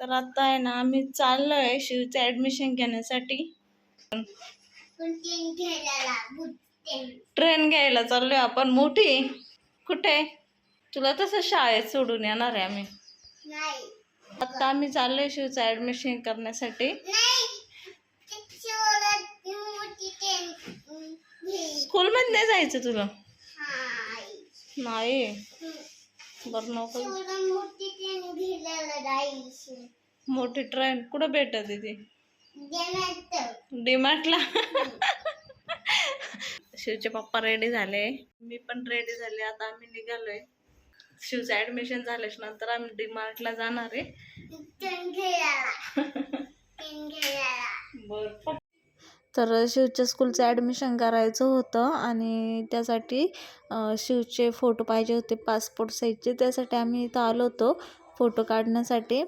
तर आता आहे ना आम्ही चाललोय शिवचं ऍडमिशन घेण्यासाठी. ट्रेन घ्यायला चाललोय आपण. मोठी? कुठे? तुला तसं शाळेत सोडून येणार आहे आम्ही. आता आम्ही चाललोय शिवचं ऍडमिशन करण्यासाठी. स्कूल मध्ये नाही जायचं तुला? नाही. बरं नको मोठी ट्रेन कुठं भेटत ती? डिमार्टला शिवचे पप्पा रेडी झाले. मी पण रेडी झाले. आता आम्ही निघालोय. शिवचं ऍडमिशन झाल्याच्यानंतर आम्ही डिमार्टला जाणार आहे. तर शिवच्या स्कूलचं ॲडमिशन करायचं होतं आणि त्यासाठी शिवचे फोटो पाहिजे होते पासपोर्ट साईजचे त्यासाठी आम्ही इथं आलो होतो. फोटो काढण्यासाठी.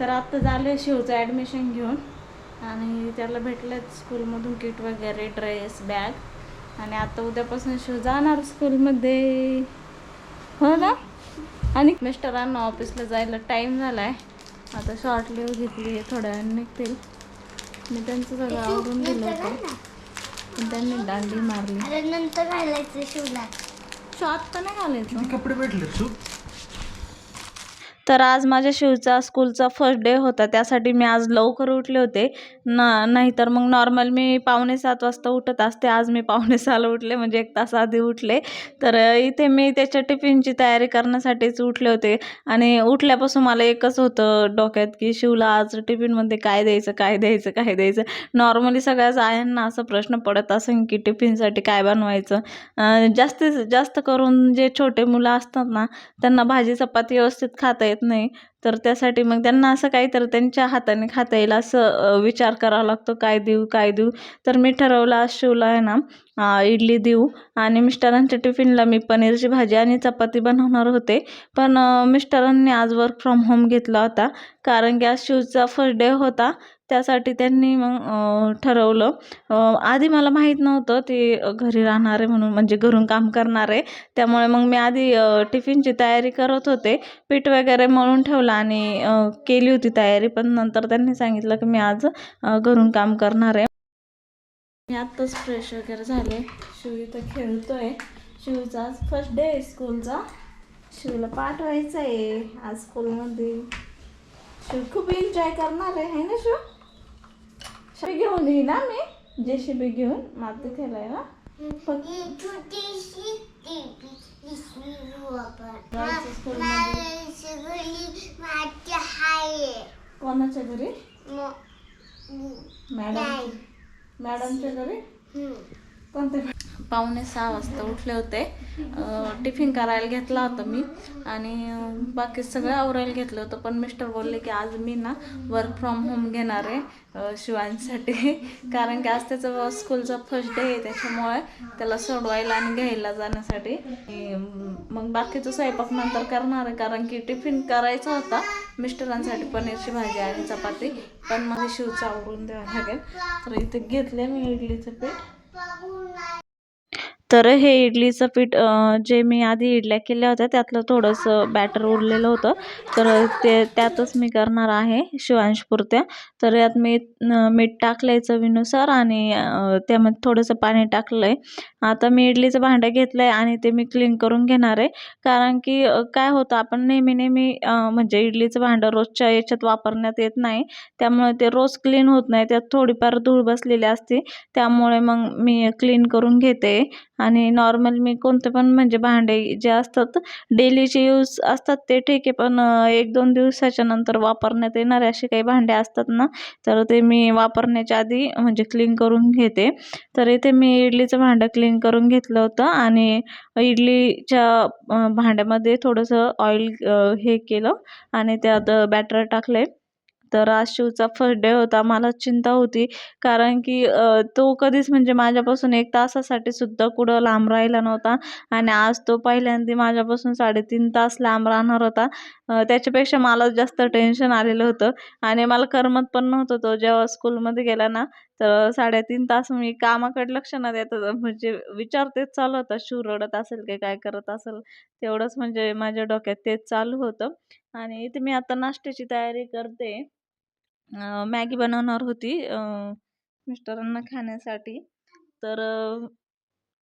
तर आता झालं आहे शिवचं ॲडमिशन घेऊन. आणि त्याला भेटलेत स्कूलमधून किट वगैरे ड्रेस बॅग आणि आता उद्यापासून शिव जाणार स्कूलमध्ये हो ना? आणि मिस्टरांना ऑफिसला जायला टाईम झाला आहे आता शॉर्ट लिव्ह घेतली आहे थोड्या वेळाने निघतील. मी त्यांचं सगळं आवरून दिलं होतं. पण त्यांनी दांडी मारली. नंतर घालायचं शिवला. शॉर्ट तर नाही घालायचं. कपडे भेटले तर आज माझ्या शिवचा स्कूलचा फर्स्ट डे होता त्यासाठी मी आज लवकर उठले होते. ना नाहीतर मग नॉर्मल मी पावणे सात वाजता उठत असते आज मी पावणे सहाला उठले म्हणजे एक तास आधी उठले. तर इथे मी त्याच्या टिफिनची तयारी करण्यासाठीच उठले होते. आणि उठल्यापासून मला एकच होतं डोक्यात की शिवला आज टिफिनमध्ये काय द्यायचं काय द्यायचं काय द्यायचं. नॉर्मली सगळ्याच आयांना असा प्रश्न पडत असेल की टिफिनसाठी काय बनवायचं. जास्तीत जास्त करून जे छोटे मुलं असतात ना त्यांना भाजी चपाती व्यवस्थित खाता येत नाही. तर त्यासाठी मग त्यांना असं काहीतरी त्यांच्या हाताने खाता येईल असं विचार करावा लागतो. काय देऊ काय देऊ? तर मी ठरवलं आज शिवला आहे ना इडली देऊ. आणि मिस्टरांच्या टिफिनला मी पनीरची भाजी आणि चपाती बनवणार होते. पण मिस्टरांनी आज वर्क फ्रॉम होम घेतला होता. कारण की आज शिवचा फर्स्ट डे होता. त्यासाठी त्यांनी मग ठरवलं. आधी मला माहीत नव्हतं ते घरी राहणार आहे म्हणून म्हणजे घरून काम करणार. आहे त्यामुळे मग मी आधी टिफिनची तयारी करत होते. पीठ वगैरे मळून ठेवलं आणि केली होती तयारी. पण नंतर त्यांनी सांगितलं की मी आज घरून काम करणार आहे. मी आत्ताच फ्रेश वगैरे झाले. शिव इथं खेळतोय. शिवचा आज फर्स्ट डे आहे स्कूलचा शिवला पाठवायचं आहे आज स्कूलमध्ये शिव खूप एन्जॉय करणार आहे ना शिव? शिव घेऊन येईन ना मी. जेसीबी घेऊन माती खेळायला. कोणाच्या घरी? मॅडम. मॅडमच्या. घरी? कोणते पावणे सहा वाजता उठले होते. टिफिन करायला घेतला होता मी आणि बाकी सगळं आवरायला घेतलं होतं. पण मिस्टर बोलले की आज मी ना वर्क फ्रॉम होम घेणार आहे शिवांसाठी. कारण की आज त्याचं स्कूलचा फर्स्ट डे आहे त्याच्यामुळे त्याला सोडवायला आणि घ्यायला जाण्यासाठी. मग बाकीचं स्वयंपाक नंतर करणार आहे. कारण की टिफिन करायचा होता. मिस्टरांसाठी पनीरची भाजी आणि चपाती. पण मला शिवचं आवरून द्यावं लागेल. तर इथे घेतले मी इडलीचं पीठ. तर हे इडलीचं पीठ जे मी आधी इडल्या केल्या होत्या त्यातलं थोडंसं बॅटर उरलेलं होतं. तर ते त्यातच मी करणार आहे शिवांशपुरत्या तर यात मी मीठ टाकलं आहे चवीनुसार आणि त्यामध्ये थोडंसं पाणी टाकलं आहे आता मी इडलीचं भांडं घेतलं आहे आणि ते मी क्लीन करून घेणार आहे. कारण की काय होतं आपण नेहमी नेहमी म्हणजे इडलीचं भांडं रोजच्या याच्यात वापरण्यात येत नाही. त्यामुळे ते रोज क्लीन होत नाही. त्यात थोडीफार धूळ बसलेली असते. त्यामुळे मग मी क्लीन करून घेते. आणि नॉर्मल मी कोणते पण म्हणजे भांडे जे असतात डेलीचे यूज असतात ते ठीक आहे. पण एक दोन दिवसाच्या नंतर वापरण्यात येणारे असे काही भांडे असतात ना तर ते मी वापरण्याच्या आधी म्हणजे क्लीन करून घेते. तर इथे मी इडलीचं भांडं क्लीन करून घेतलं होतं आणि इडलीच्या भांड्यामध्ये थोडंसं ऑइल हे केलं आणि त्यात बॅटर टाकले. तर आज शिवचा फर्स्ट डे होता. मला चिंता होती. कारण की तो कधीच म्हणजे माझ्यापासून एक तासासाठी सुद्धा कुठं लांब राहिला नव्हता. आणि आज तो पहिल्यांदा माझ्यापासून साडेतीन तास लांब राहणार होता. त्याच्यापेक्षा मला जास्त टेन्शन आलेलं होतं. आणि मला करमत पण नव्हतं तो. जेव्हा स्कूलमध्ये गेला ना तर साडेतीन तास मी कामाकडे लक्ष न देता म्हणजे विचार तेच चालू होता. शिव रडत असेल की काय करत असेल? तेवढंच म्हणजे माझ्या डोक्यात तेच चालू होतं. आणि इथे मी आता नाश्त्याची तयारी करते. मॅगी बनवणार होती मिस्टरांना खाण्यासाठी. तर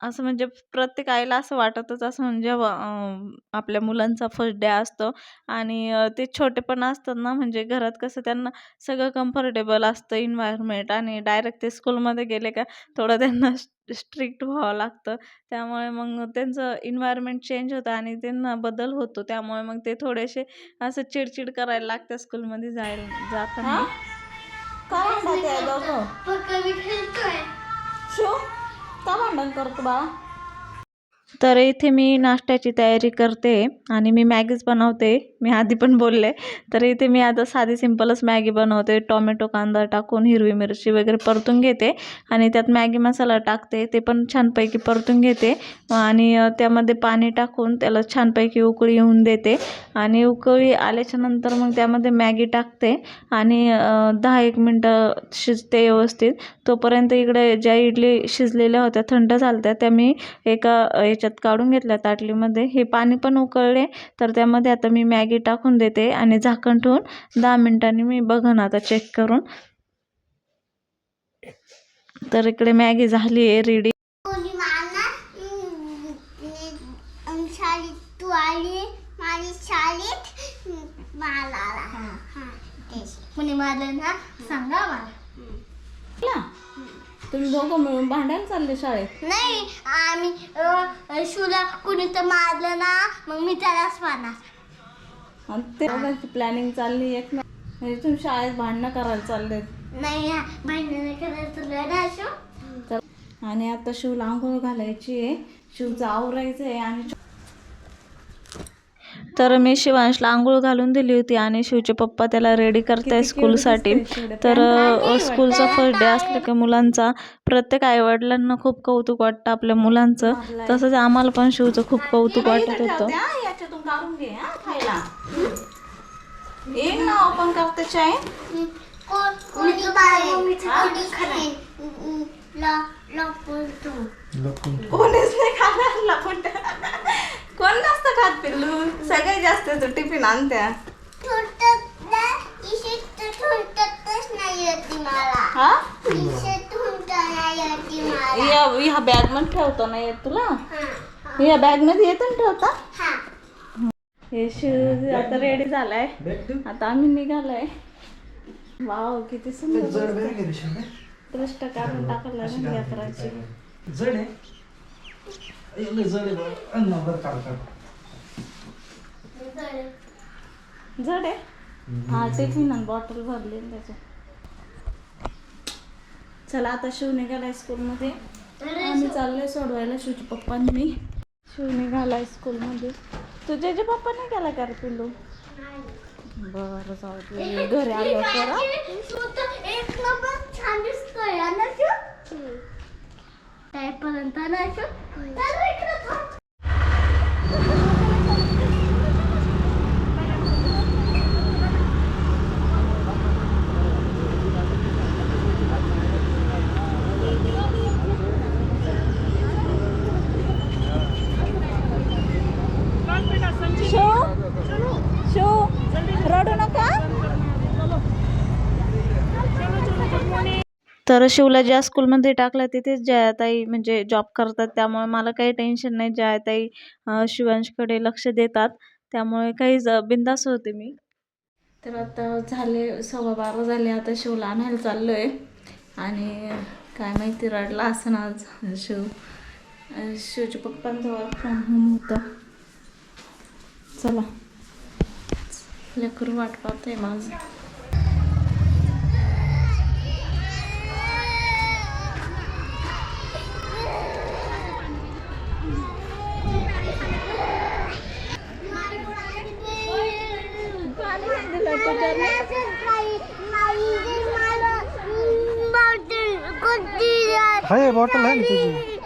असं म्हणजे प्रत्येक आईला असं वाटतच असं म्हणजे अं, आपल्या मुलांचा फर्स्ट डे असतो. आणि अं, ते छोटे पण असतात ना म्हणजे घरात कसं त्यांना सगळं कम्फर्टेबल असतं इन्व्हायरमेंट आणि डायरेक्ट ते स्कूलमध्ये गेले का थोडं त्यांना स्ट्रिक्ट व्हावं लागतं. त्यामुळे मग त्यांचं इन्व्हायरमेंट चेंज होतं आणि त्यांना बदल होतो. त्यामुळे मग ते थोडेसे असं चिडचिड करायला लागतं स्कूलमध्ये जायला जाताना. काय म्हणतात दोघं? पक्का मी खेळतोय. शो? का भांडण करतो बा तर इथे मी नाश्त्याची तयारी करते आणि मी मॅगीच बनवते. मी आधी पण बोलले. तर इथे मी आता साधी सिंपलच मॅगी बनवते. टोमॅटो कांदा टाकून हिरवी मिरची वगैरे परतून घेते आणि त्यात मॅगी मसाला टाकते. ते पण छानपैकी परतून घेते आणि त्यामध्ये पाणी टाकून त्याला छानपैकी उकळी येऊन देते आणि उकळी आल्याच्यानंतर मग त्यामध्ये मॅगी टाकते आणि दहा एक मिनटं शिजते व्यवस्थित. तोपर्यंत इकडे ज्या इडली शिजलेल्या होत्या थंड झाल्या त्या मी एका याच्यात काढून घेतल्या ताटलीमध्ये. हे पाणी पण उकळले तर त्यामध्ये आता मी मॅगी टाकून देते आणि झाकण ठेवून दहा मिनिटांनी मी बघन आता चेक करून. तर इकडे मॅगी झाली आहे रेडी कोणी माझी शाळेत? अं, मला आला. हा, तेच. कोणी मला ना तुम्ही दोघं मिळून भांडायला चालले शाळेत? नाही आम्ही अं, शुला कुणी तर मारलं ना मग मी त्यालाच मारणार. आणि ते दोघांची प्लॅनिंग चालली एक ना म्हणजे तुम्ही शाळेत भांडणं करायला चालले नाही भांडण करायचं तुला ना शो तर आणि आता शिवला आंघोळ घालायची आहे. शिवचं आवरायचं आहे आणि तर मी शिवांशला आंघोळ घालून दिली होती आणि शिवचे पप्पा त्याला रेडी करताय स्कूलसाठी तर स्कूलचा फर्स्ट डे असला की मुलांचा प्रत्येक आईवडिलांना खूप कौतुक वाटतं आपल्या मुलांचं. तसंच आम्हाला पण शिवचं खूप कौतुक वाटत होतं. एक ना ओपन करते चाय? कोणीच नाही खाणार लपट कोण नसतं खात पिल्लू सगळे जास्त तो टिफिन आणत्या. हा? या ह्या बॅगमध्ये ठेवतो ना येत तुला? हा या बॅगमध्ये येतं ना ठेवता? हा. शूज आता रेडी झालाय. आता आम्ही निघालोय. वाव किती सुंदर. दृष्ट काढून टाकायला लागेल यात्राची जड आहे हा टिफिन आणि बॉटल भरली ना त्याच्यात चला आता शिव निघालाय स्कूलमध्ये आम्ही चाललोय सोडवायला शिवचे पप्पांनी शिव निघालाय स्कूलमध्ये तुझे जे पप्पा नाही गेला का रे पिल्लू बरं जाऊ दे घरी आलो तर Type Parantanasha. That's तर शिवला ज्या स्कूलमध्ये टाकलं तिथेच जयाताई म्हणजे जॉब करतात. त्यामुळे मला काही टेन्शन नाही. जयाताई शिवांशकडे लक्ष देतात. त्यामुळे काही ज- बिंदास होते मी. तर आता झाले सव्वा बारा झाले आता शिवला आणायला चाललो आहे आणि काय माहिती रडला असं आज शिव. शिवच्या पप्पांचं वर्क फ्रॉम होम होतं. चला. लेकरू वाट आहे माझं. आहे बॉटल आहे ना तुझी?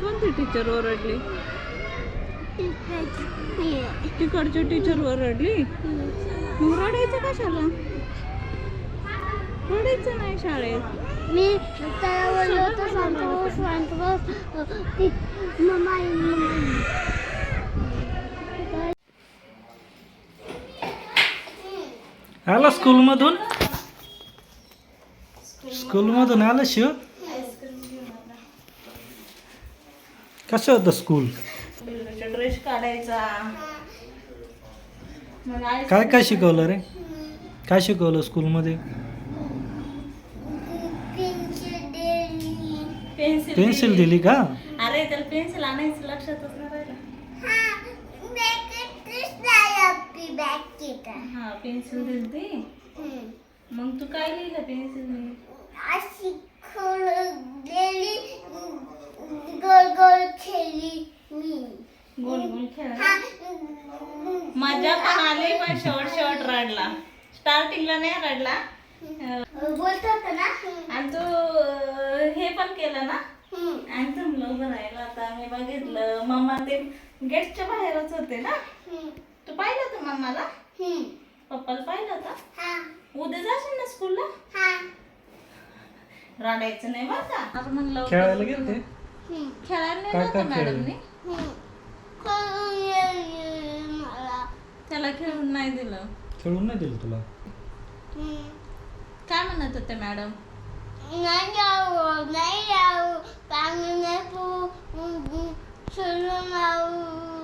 कोणती टीचर ओरडली? तिकडच्या टीचरवर रडली मग रडायचं कशाला? रडायचं नाही शाळेत. मी त्याला बोललो होतो शांत बस शांत बस. ती मम्मा आला स्कूलमधून? स्कूलमधून आलं शिव कसं होतं स्कूल? ड्रेस काढायचा. काय काय शिकवलं रे? काय शिकवलं स्कूलमध्ये? पेन्सिल दिली का? अरे त्याला पेन्सिल आणायचं लक्षातच नाही राहिलं हा पेन्सिल दिली मग तू काय लिहिलं पेन्सिल अशी खोललेली गोल गोल खेळली मी. गोल गोल खेळ? मजा पण आली पण शेवट शेवट रडला. स्टार्टिंगला नाही रडला. अं, बोलत होता ना? आणि तू हे पण केलं ना? हम्म. अँथमला उभं राहिलं आता मी बघितलं. मम्मा ते गेटच्या बाहेरच होते ना? हम्म. तू पाहिलं होतं मम्माला हम्म. पप्पाला पाहिलं होतं? हा. उद्या जाशील ना स्कूलला हा. रडायचं नाही बरं का? आपण म्हणलं खेळायला गेलते. खेळायला नेलं काय होतं मॅडमने त्याला खेळून नाही दिलं. खेळून नाही दिलं तुला? हम्म. काय म्हणत होते मॅडम नाही जाऊ नाही जाऊ पाणी नाही पू सोडून जाऊ